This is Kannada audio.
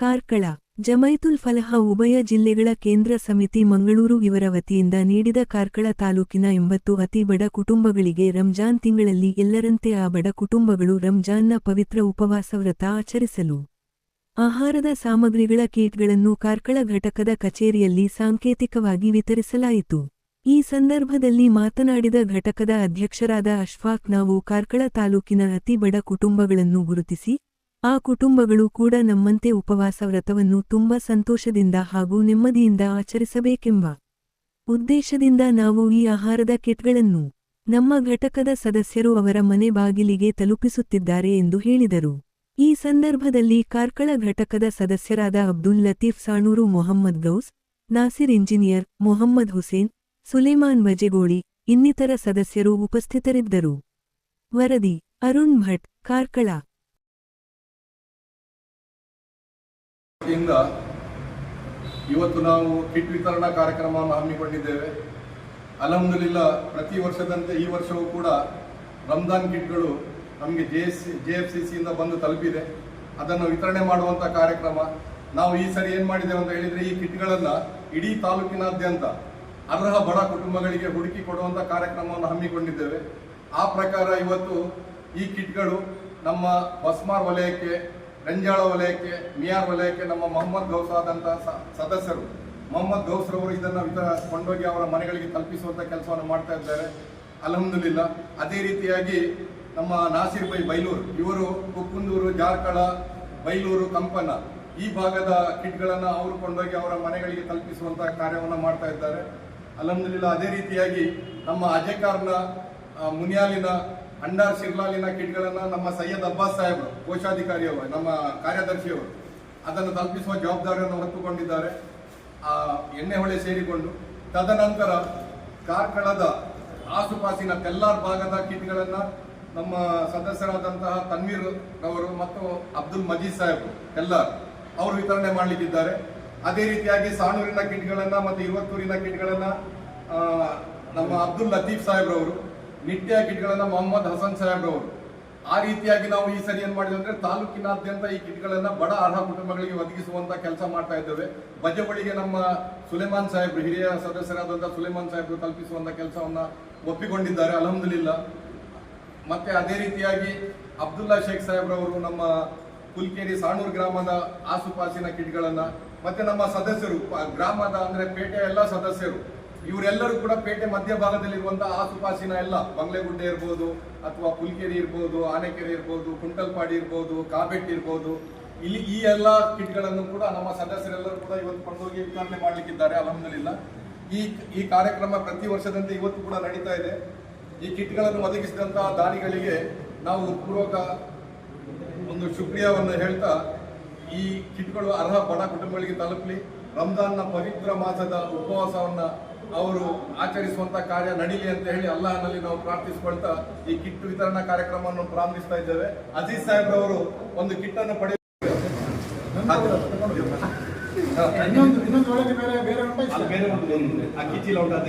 ಕಾರ್ಕಳ, ಜಮೈತುಲ್ ಫಲಹ ಉಭಯ ಜಿಲ್ಲೆಗಳ ಕೇಂದ್ರ ಸಮಿತಿ ಮಂಗಳೂರು ಇವರ ವತಿಯಿಂದ ನೀಡಿದ ಕಾರ್ಕಳ ತಾಲೂಕಿನ ಎಂಬತ್ತು ಅತಿ ಬಡ ಕುಟುಂಬಗಳಿಗೆ ರಂಜಾನ್ ತಿಂಗಳಲ್ಲಿ ಎಲ್ಲರಂತೆ ಆ ಬಡ ಕುಟುಂಬಗಳು ರಂಜಾನ್ನ ಪವಿತ್ರ ಉಪವಾಸ ವ್ರತ ಆಚರಿಸಲು ಆಹಾರದ ಸಾಮಗ್ರಿಗಳ ಕೀಟ್ಗಳನ್ನು ಕಾರ್ಕಳ ಘಟಕದ ಕಚೇರಿಯಲ್ಲಿ ಸಾಂಕೇತಿಕವಾಗಿ ವಿತರಿಸಲಾಯಿತು. ಈ ಸಂದರ್ಭದಲ್ಲಿ ಮಾತನಾಡಿದ ಘಟಕದ ಅಧ್ಯಕ್ಷರಾದ ಅಶ್ಫಾಕ್, ನಾವು ಕಾರ್ಕಳ ತಾಲೂಕಿನ ಅತಿ ಬಡ ಕುಟುಂಬಗಳನ್ನು ಗುರುತಿಸಿ ಆ ಕುಟುಂಬಗಳು ಕೂಡ ನಮ್ಮಂತೆ ಉಪವಾಸ ವ್ರತವನ್ನು ತುಂಬ ಸಂತೋಷದಿಂದ ಹಾಗೂ ನೆಮ್ಮದಿಯಿಂದ ಆಚರಿಸಬೇಕೆಂಬ ಉದ್ದೇಶದಿಂದ ನಾವು ಈ ಆಹಾರದ ಕಿಟ್ಗಳನ್ನು ನಮ್ಮ ಘಟಕದ ಸದಸ್ಯರು ಅವರ ಮನೆ ಬಾಗಿಲಿಗೆ ತಲುಪಿಸುತ್ತಿದ್ದಾರೆ ಎಂದು ಹೇಳಿದರು. ಈ ಸಂದರ್ಭದಲ್ಲಿ ಕಾರ್ಕಳ ಘಟಕದ ಸದಸ್ಯರಾದ ಅಬ್ದುಲ್ ಲತೀಫ್ ಸಾಣೂರು ಮೊಹಮ್ಮದ್ ಗೌಸ್, ನಾಸಿರ್ ಇಂಜಿನಿಯರ್ ಮೊಹಮ್ಮದ್ ಹುಸೇನ್, ಸುಲೇಮಾನ್ ಬಜೆಗೋಳಿ ಇನ್ನಿತರ ಸದಸ್ಯರು ಉಪಸ್ಥಿತರಿದ್ದರು. ವರದಿ, ಅರುಣ್ ಭಟ್, ಕಾರ್ಕಳ. ವತಿಯಿಂದ ಇವತ್ತು ನಾವು ಕಿಟ್ ವಿತರಣಾ ಕಾರ್ಯಕ್ರಮವನ್ನು ಹಮ್ಮಿಕೊಂಡಿದ್ದೇವೆ. ಅಲಹಮ್ದುಲಿಲ್ಲ, ಪ್ರತಿ ವರ್ಷದಂತೆ ಈ ವರ್ಷವೂ ಕೂಡ ರಂಜಾನ್ ಕಿಟ್ಗಳು ನಮಗೆ J S J F C ಸಿಯಿಂದ ಬಂದು ತಲುಪಿದೆ. ಅದನ್ನು ವಿತರಣೆ ಮಾಡುವಂಥ ಕಾರ್ಯಕ್ರಮ. ನಾವು ಈ ಸರಿ ಏನು ಮಾಡಿದ್ದೇವೆ ಅಂತ ಹೇಳಿದರೆ ಈ ಕಿಟ್ಗಳನ್ನು ಇಡೀ ತಾಲೂಕಿನಾದ್ಯಂತ ಅರ್ಹ ಬಡ ಕುಟುಂಬಗಳಿಗೆ ಹುಡುಕಿ ಕೊಡುವಂಥ ಕಾರ್ಯಕ್ರಮವನ್ನು ಹಮ್ಮಿಕೊಂಡಿದ್ದೇವೆ. ಆ ಪ್ರಕಾರ ಇವತ್ತು ಈ ಕಿಟ್ಗಳು ನಮ್ಮ ಬಸ್ಮಾರ್ ವಲಯಕ್ಕೆ ರಂಜಾಳ ವಲಯಕ್ಕೆ, ಮಿಯಾರ್ ವಲಯಕ್ಕೆ ನಮ್ಮ ಮೊಹಮ್ಮದ್ ಗೌಸ್ ಆದಂತಹ ಸದಸ್ಯರು. ಮೊಹಮ್ಮದ್ ಗೌಸ್ರವರು ಇದನ್ನು ವಿತರ, ಕೊಂಡೋಗಿ ಅವರ ಮನೆಗಳಿಗೆ ತಲುಪಿಸುವಂತ ಕೆಲಸವನ್ನು ಮಾಡ್ತಾ ಇದ್ದಾರೆ. ಅಲಹಮ್ದುಲಿಲ್ಲ. ಅದೇ ರೀತಿಯಾಗಿ ನಮ್ಮ ನಾಸಿರ್ ಬೈ ಬೈಲೂರು, ಇವರು ಕುಕ್ಕುಂದೂರು, ಜಾರ್ಕಳ, ಬೈಲೂರು, ಕಂಪನ ಈ ಭಾಗದ ಕಿಟ್ಗಳನ್ನು ಅವರು ಕೊಂಡೋಗಿ ಅವರ ಮನೆಗಳಿಗೆ ತಲುಪಿಸುವಂಥ ಕಾರ್ಯವನ್ನು ಮಾಡ್ತಾ ಇದ್ದಾರೆ. ಅಲಹಮ್ದುಲಿಲ್ಲ. ಅದೇ ರೀತಿಯಾಗಿ ನಮ್ಮ ಅಜೆಕಾರ್ನ ಮುನಿಯಾಲಿನ ಅಂಡಾರ್ ಶಿರ್ಲಾಲಿನ ಕಿಟ್ಗಳನ್ನು ನಮ್ಮ ಸೈಯದ್ ಅಬ್ಬಾಸ್ ಸಾಹೇಬರು, ಕೋಶಾಧಿಕಾರಿಯವರು, ನಮ್ಮ ಕಾರ್ಯದರ್ಶಿಯವರು ಅದನ್ನು ತಲುಪಿಸುವ ಜವಾಬ್ದಾರಿಯನ್ನು ಹೊತ್ತುಕೊಂಡಿದ್ದಾರೆ ಆ ಎಣ್ಣೆ ಹೊಳೆ ಸೇರಿಕೊಂಡು ತದನಂತರ ಕಾರ್ಕಳದ ಆಸುಪಾಸಿನ ಕೆಲ್ಲಾರ್ ಭಾಗದ ಕಿಟ್ಗಳನ್ನು ನಮ್ಮ ಸದಸ್ಯರಾದಂತಹ ತನ್ವೀರ್ ರವರು ಮತ್ತು ಅಬ್ದುಲ್ ಮಜೀದ್ ಸಾಹೇಬ್ ಕೆಲ್ಲಾರ್ ಅವರು ವಿತರಣೆ ಮಾಡಲಿಕ್ಕಿದ್ದಾರೆ. ಅದೇ ರೀತಿಯಾಗಿ ಸಾಣೂರಿನ ಕಿಟ್ಗಳನ್ನು ಮತ್ತು ಇವತ್ತೂರಿನ ಕಿಟ್ಗಳನ್ನು ನಮ್ಮ ಅಬ್ದುಲ್ ಲತೀಫ್ ಸಾಹೇಬ್ರವರು ನಿಟ್ಯ ಕಿಟ್ಗಳನ್ನ ಮೊಹಮ್ಮದ್ ಹಸನ್ ಸಾಹೇಬ್ರವರು ಆ ರೀತಿಯಾಗಿ ನಾವು ಈ ಸರಿ ಏನ್ ಮಾಡಿದ್ವಿ ಅಂದ್ರೆ ತಾಲೂಕಿನಾದ್ಯಂತ ಈ ಕಿಟ್ಗಳನ್ನ ಬಡ ಅರ್ಹ ಕುಟುಂಬಗಳಿಗೆ ಒದಗಿಸುವಂತ ಕೆಲಸ ಮಾಡ್ತಾ ಇದ್ದೇವೆ. ಬಜೆಬಳಿಗೆ ನಮ್ಮ ಸುಲೇಮಾನ್ ಸಾಹೇಬ್ರು, ಹಿರಿಯ ಸದಸ್ಯರಾದಂತಹ ಸುಲೇಮಾನ್ ಸಾಹೇಬ್ರು ಕಲ್ಪಿಸುವಂತ ಕೆಲಸವನ್ನ ಒಪ್ಪಿಕೊಂಡಿದ್ದಾರೆ, ಅಲಹಮ್ದುಲಿಲ್ಲ. ಮತ್ತೆ ಅದೇ ರೀತಿಯಾಗಿ ಅಬ್ದುಲ್ಲಾ ಶೇಖ್ ಸಾಹೇಬ್ರವರು ನಮ್ಮ ಕುಲ್ಕೇರಿ ಸಾಣೂರು ಗ್ರಾಮದ ಆಸುಪಾಸಿನ ಕಿಟ್ಗಳನ್ನ, ಮತ್ತೆ ನಮ್ಮ ಸದಸ್ಯರು ಗ್ರಾಮದ ಅಂದ್ರೆ ಪೇಟೆಯ ಎಲ್ಲ ಸದಸ್ಯರು ಇವರೆಲ್ಲರೂ ಕೂಡ ಪೇಟೆ ಮಧ್ಯಭಾಗದಲ್ಲಿರುವಂತಹ ಆಸುಪಾಸಿನ ಎಲ್ಲ ಬಂಗ್ಲೆಗುಡ್ಡೆ ಇರ್ಬೋದು ಅಥವಾ ಪುಲ್ಕೆರೆ ಇರ್ಬೋದು, ಆನೆಕೆರೆ ಇರ್ಬೋದು, ಕುಂಟಲ್ಪಾಡಿ ಇರ್ಬೋದು ಕಾಬೆಟ್ ಇರ್ಬೋದು. ಇಲ್ಲಿ ಈ ಎಲ್ಲ ಕಿಟ್ಗಳನ್ನು ಕೂಡ ನಮ್ಮ ಸದಸ್ಯರೆಲ್ಲರೂ ಕೂಡ ಇವತ್ತು ಕೊಂಡೋಗಿ ವಿತರಣೆ ಮಾಡಲಿಕ್ಕಿದ್ದಾರೆ ಅಲಹಮ್ದುಲಿಲ್ಲ ಈ ಈ ಕಾರ್ಯಕ್ರಮ ಪ್ರತಿ ವರ್ಷದಂತೆ ಇವತ್ತು ಕೂಡ ನಡೀತಾ ಇದೆ. ಈ ಕಿಟ್ಗಳನ್ನು ಒದಗಿಸಿದಂತಹ ದಾನಿಗಳಿಗೆ ನಾವು ಪೂರ್ವಕ ಒಂದು ಶುಕ್ರಿಯವನ್ನು ಹೇಳ್ತಾ, ಈ ಕಿಟ್ಗಳು ಅರ್ಹ ಬಡ ಕುಟುಂಬಗಳಿಗೆ ತಲುಪಲಿ. ರಂಜಾನ್ನ ಪವಿತ್ರ ಮಾಸದ ಉಪವಾಸವನ್ನ ಅವರು ಆಚರಿಸುವಂತ ಕಾರ್ಯ ನಡೀಲಿ ಅಂತ ಹೇಳಿ ಅಲ್ಲಾಹನಲ್ಲಿ ನಾವು ಪ್ರಾರ್ಥಿಸಿಕೊಳ್ತಾ ಈ ಕಿಟ್ ವಿತರಣಾ ಕಾರ್ಯಕ್ರಮವನ್ನು ಪ್ರಾರಂಭಿಸ್ತಾ ಇದ್ದೇವೆ. ಅಜೀಜ್ ಸಾಹೇಬ್ರವರು ಒಂದು ಕಿಟ್ ಅನ್ನು ಪಡೆಯ ಇನ್ನೊಂದು ಇನ್ನೊಂದು ಒಳಗೆ ಬೇರೆ ಬೇರೆ ಆ ಕಿಚಿಲ ಉಂಟು ಅದು